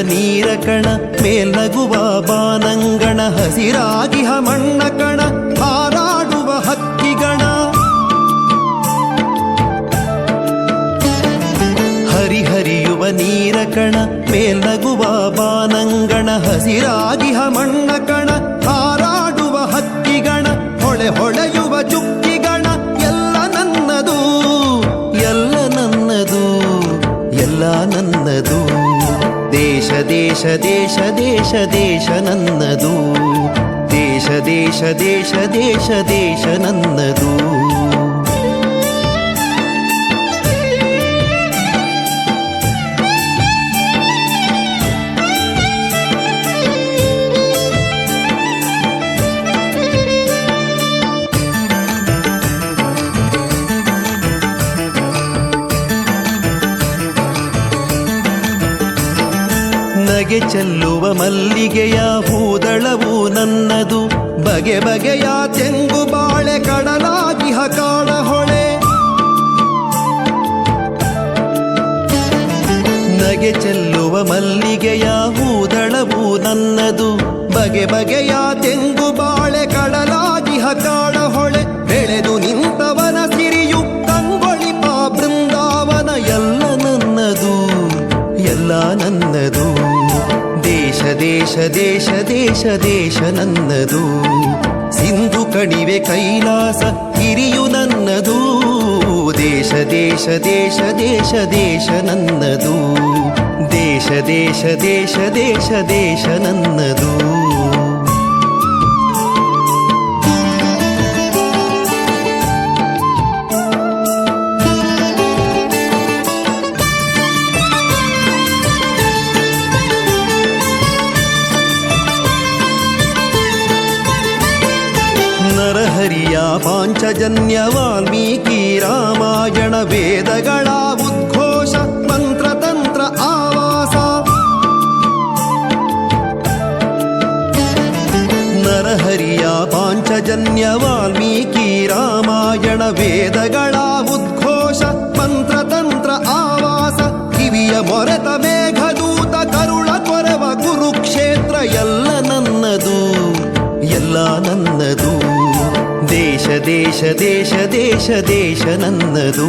ನೀರ ಕಣ ಮೇಲ್ನಗುವ ಬಾನಂಗಣ, ಹಸಿರಾಗಿಹ ಮಣ್ಣ ಕಣ, ಹಾರಾಡುವ ಹಕ್ಕಿಗಣ. ಹರಿಹರಿಯುವ ನೀರ ಕಣ ಮೇಲ್ನಗುವ ಬಾನಂಗಣ, ಹಸಿರಾಗಿಹ ಮಣ್ಣ ದೇಶ ದೇಶ ದೇಶ ನನ್ನದು. ದೇಶ ದೇಶ ದೇಶ ದೇಶ ದೇಶ ನನ್ನದು. ನಗೆ ಚೆಲ್ಲುವ ಮಲ್ಲಿಗೆಯ ಹೂದಳವು ನನ್ನದು. ಬಗೆ ಬಗೆಯ ತೆಂಗು ಬಾಳೆ ಕಡಲಾಗಿಹ ಹಕಾಳ ಹೊಳೆ. ನಗೆ ಚೆಲ್ಲುವ ಮಲ್ಲಿಗೆಯ ಹೂದಳವು ನನ್ನದು. ಬಗೆ ಬಗೆಯ ತೆಂಗು ಬಾಳೆ ದೇಶ ದೇಶ ನನ್ನದು. ಸಿಂಧು ಕಣಿವೆ ಕೈಲಾಸ ಹಿರಿಯು ನನ್ನದು. ದೇಶ ದೇಶ ದೇಶ ದೇಶ ದೇಶ ನನ್ನದು. ದೇಶ ದೇಶ ದೇಶ ದೇಶ ದೇಶ ನನ್ನದು. ಪಾಂಚಜನ್ಯ ವಾಲ್ಮೀಕಿ ರಾಮಾಯಣ ವೇದಗಳ ಉದ್ಘೋಷ ಮಂತ್ರತಂತ್ರ ಆವಾಸ ನರಹರಿಯ ಪಾಂಚಜನ್ಯ ವಾಲ್ಮೀಕಿ ರಾಮಾಯಣ ವೇದಗಳ ಉದ್ಘೋಷ ಮಂತ್ರತಂತ್ರ ಆವಾಸ ಕಿವಿಯ ಮೊರೆತ ದೇಶ ದೇಶ ದೇಶ ದೇಶ ದೇಶ ನನ್ನದು.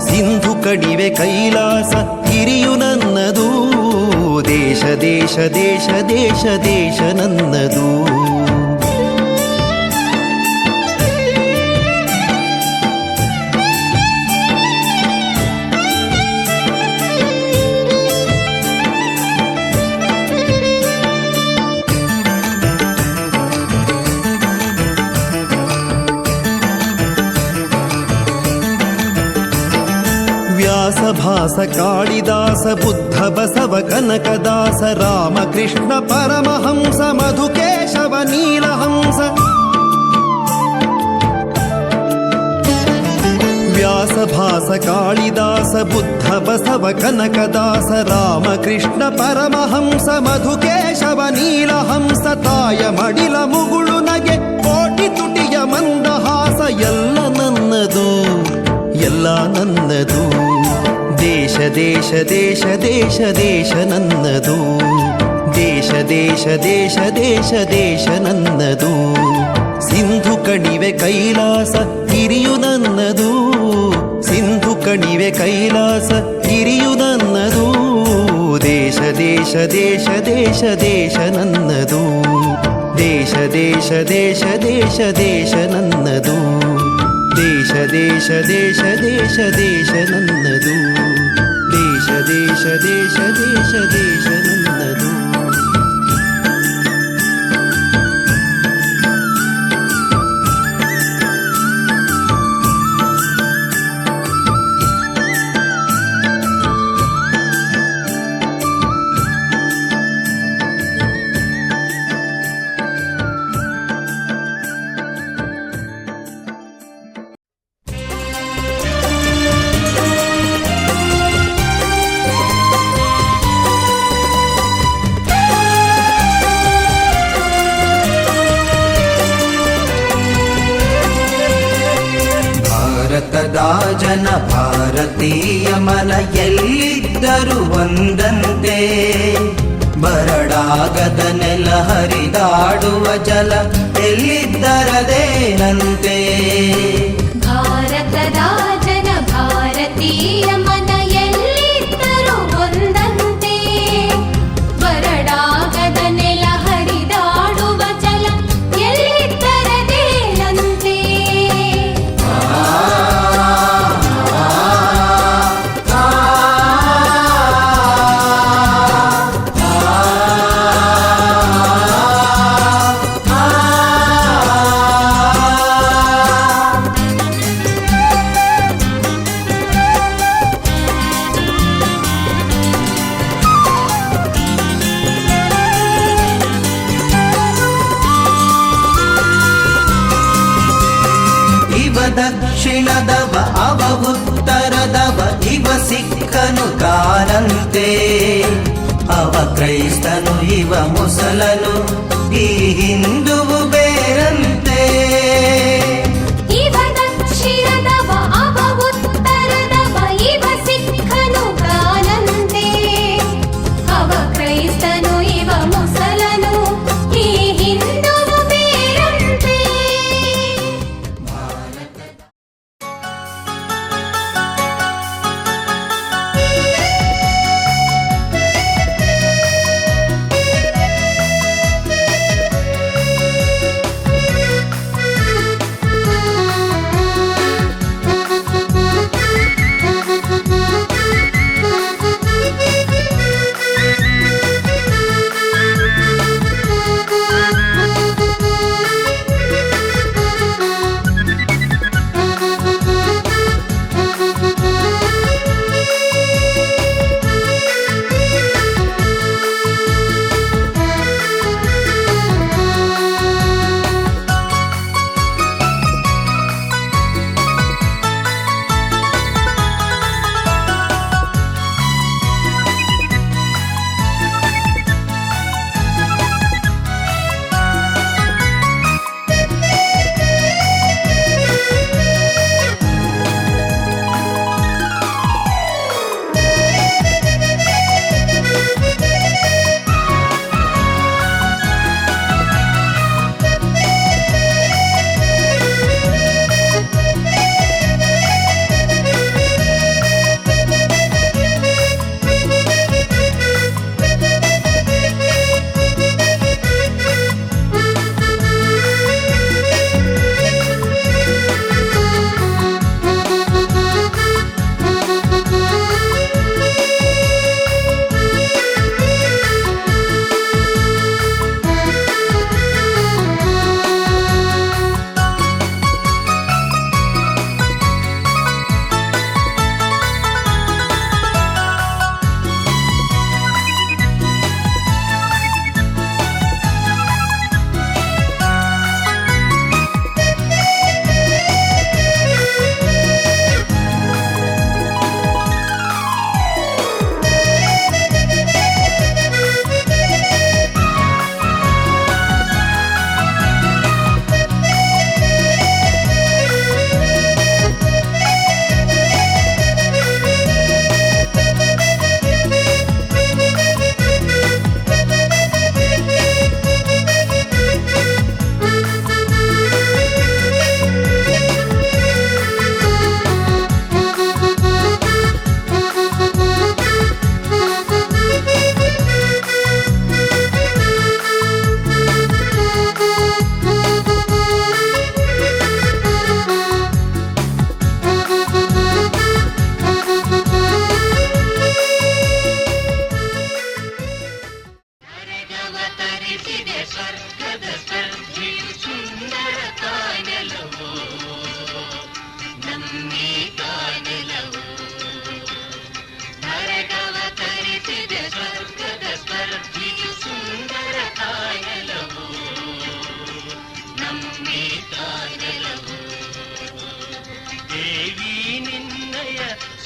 ಸಿಂಧು ಕಣಿವೆ ಕೈಲಾಸ ಗಿರಿಯು ನನ್ನದು. ದೇಶ ದೇಶ ದೇಶ ದೇಶ ದೇಶ ನನ್ನದು. ಭಾಸ ಕಾಳಿದಾಸ ಬುದ್ಧ ಬಸವ ಕನಕದಾಸ ರಾಮಕೃಷ್ಣ ಪರಮಹಂಸ, ಮಧುಕೇಶವ ನೀಲಹಂಸ. ವ್ಯಾಸ ಭಾಸ ಕಾಳಿದಾಸ ಬುದ್ಧ ಬಸವ ಕನಕದಾಸ ರಾಮಕೃಷ್ಣ ಪರಮಹಂಸ, ಮಧುಕೇಶವ ನೀಲಹಂಸ, ತಾಯ ಮಡಿಲ ಮುಗುಳು ನಗೆ, ಕೋಟಿ ತುಟಿಯ ಮಂದಹಾಸ, ಎಲ್ಲ ನನ್ನದು ಎಲ್ಲ ನನ್ನದು. ದೇಶ ದೇಶ ದೇಶ ದೇಶ ದೇಶ ನನ್ನದು ದೇಶ ದೇಶ ದೇಶ ದೇಶ ದೇಶ ನನ್ನದು ಸಿಂಧು ಕಣಿವೆ ಕೈಲಾಸ ಹಿರಿಯು ನನ್ನದು ಸಿಂಧು ಕಣಿವೆ ಕೈಲಾಸ ಹಿರಿಯು ನನ್ನದು ದೇಶ ದೇಶ ದೇಶ ದೇಶ ದೇಶ ನನ್ನದು ದೇಶ ದೇಶ ದೇಶ ದೇಶ ದೇಶ ನನ್ನದು ದೇಶ ದೇಶ ದೇಶ ದೇಶ ದೇಶ ನನ್ನದು ದೇಶ ದೇಶ ದೇಶ ದೇಶ ದೇಶ ಭಾರತದ ಜನ ಭಾರತೀಯ ಮನ ಎಲ್ಲಿದ್ದರೂ ಒಂದಂತೆ. ಬರಡಾಗದ ನೆಲ ಹರಿದಾಡುವ ಜಲ ಎಲ್ಲಿದ್ದರದೇನಂತೆ. ಭಾರತದ ಕಾನಂತೆ ಅವ ಕ್ರೈಸ್ತನು ಇವ ಮುಸಲನು ಈ ಹಿಂದುವು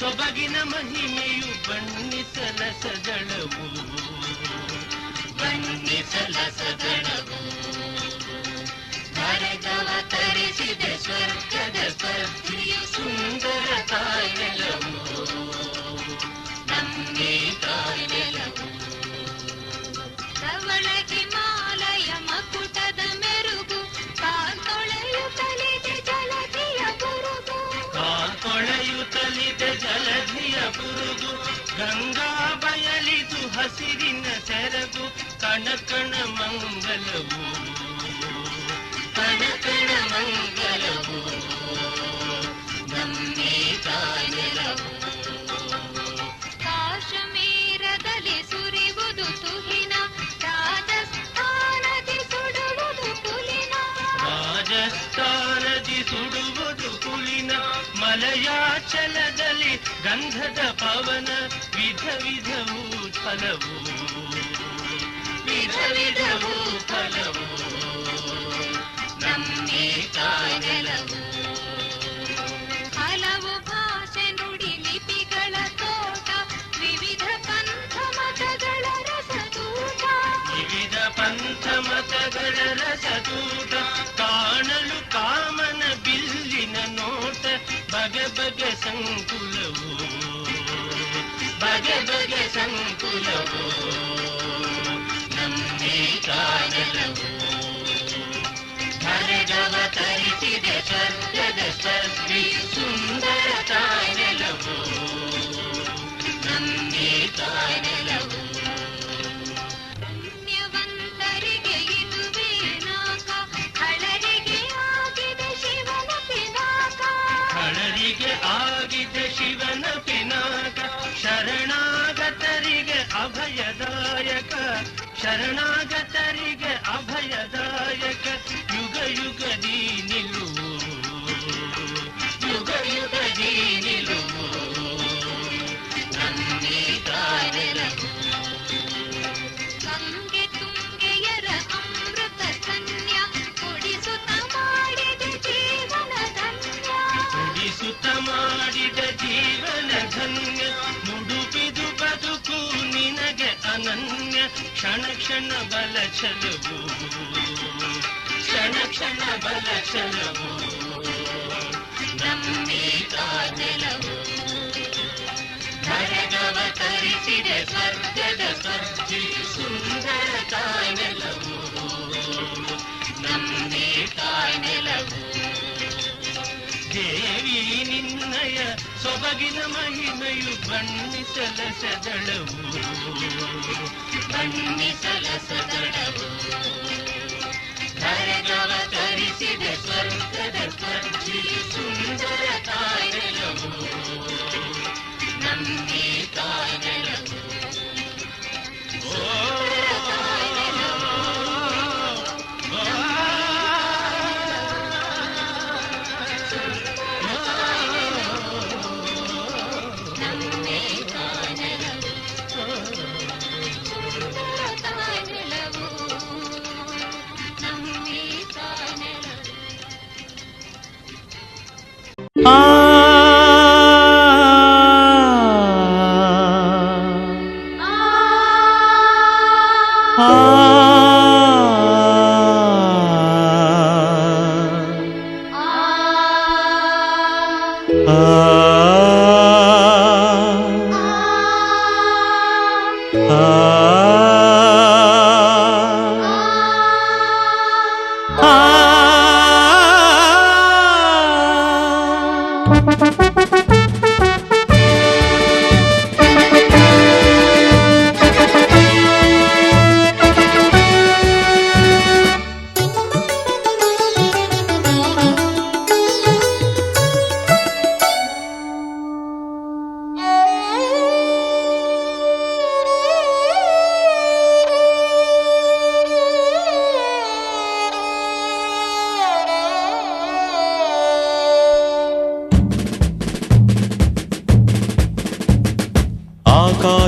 ಸೊಬಗಿನ ಮಹಿಮೆಯು ಬಣ್ಣಿಸಲ ಸದಳವು ಬಣ್ಣಿಸಲ ಸದಳವು ಭಾರತವತರಿಸಿದೆ ಸ್ವರ್ಗದ ಸ್ಪರ್ಧಿಯು ಸುಂದರ ತಾಯಿಲವು ನಮ್ಮೇ ತಾಯಿಲವು ತವಳಗಿ ಗಂಗಾ ಬಯಲಿದು ಹಸಿರಿನ ಸೆರಗು ಕಣಕಣ ಮಂಗಲವು. ಕಣಕಣ ಮಂಗಲವು. ನಮ್ಮೇ ಕಾನೆಲವು ಗಂಧದ ಪವನ, ವಿಧ ವಿಧವು ಫಲವು. ವಿಧ ವಿಧವು ಫಲವು. ನಮ್ಮೇ ಹಲವು ಭಾಷೆ ನುಡಿ ಲಿಪಿಗಳ ತೋಟ, ವಿವಿಧ ಪಂಥ ಮತಗಳ ರಸದೂಟ. ವಿವಿಧ ಪಂಥ ಮತಗಳ ರಸದೂಟ, ಕಾಣಲು ಕಾಮನ ಬಿಲ್ಲಿನ ನೋಟ, ಬಗೆ ಬಗೆ ಸಂಕುಲವು ಬಗೆ ಬಗೆ ಸಂಕುಲವು ನಮ್ಮೇ ಕಾಣಲವು ಧರೆಗವ ತರಿಸಿದೆ ಸ್ವರ್ಗದ ಸ್ವರ್ಗಿ ಸುಂದರ ಕಾಣಲವು ನಮ್ಮೇ ಆಗಿದೆ ಶರಣಾಗತರಿಗೆ ಕ್ಷಣ ಕ್ಷಣ ಬಲ ಚಲವು. ಕ್ಷಣ ಕ್ಷಣ ಬಲ ಚಲವು. ನಮ್ಮೇ ಕಾನೆಲವು ಧರೆಗವ ತರಿಸಿದೆ ಸ್ವರ್ಗದ ಸ್ವರ್ಗಿ ಸುಂದರ ಕಾನೆಲವು ನಮ್ಮೇ ಕಾನೆಲವು ದೇವಿ ನಿನ್ನಯ ಸೊಬಗಿನ ಮಹಿಮೆಯು ಬಣ್ಣಿಸಲ ಸದಳವು ಬಣ್ಣಿಸಲ ಸದಳವು ಧರೆಗವ ತರಿಸಿದೆ ಸ್ವರ್ಗದ ಸ್ವರ್ಜಿ ಸುಂದರ ಕಾಯಲವು ನಮ್ಮೇ 啊。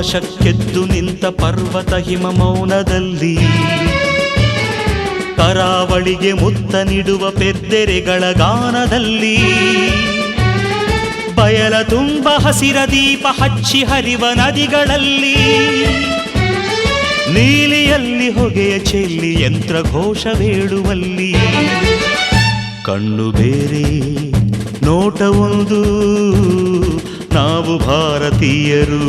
ಆಕಾಶಕ್ಕೆದ್ದು ನಿಂತ ಪರ್ವತ ಹಿಮ ಮೌನದಲ್ಲಿ. ಕರಾವಳಿಗೆ ಮುತ್ತ ನೀಡುವ ಪೆದ್ದೆರೆಗಳ ಗಾನದಲ್ಲಿ. ಬಯಲ ತುಂಬ ಹಸಿರ ದೀಪ ಹಚ್ಚಿ ಹರಿವ ನದಿಗಳಲ್ಲಿ. ನೀಲಿಯಲ್ಲಿ ಹೊಗೆಯ ಚೆಲ್ಲಿ ಯಂತ್ರ ಘೋಷವೇಳುವಲ್ಲಿ ಕಣ್ಣು ಬೇರೆ ನೋಟವೊಂದು ನಾವು ಭಾರತೀಯರು.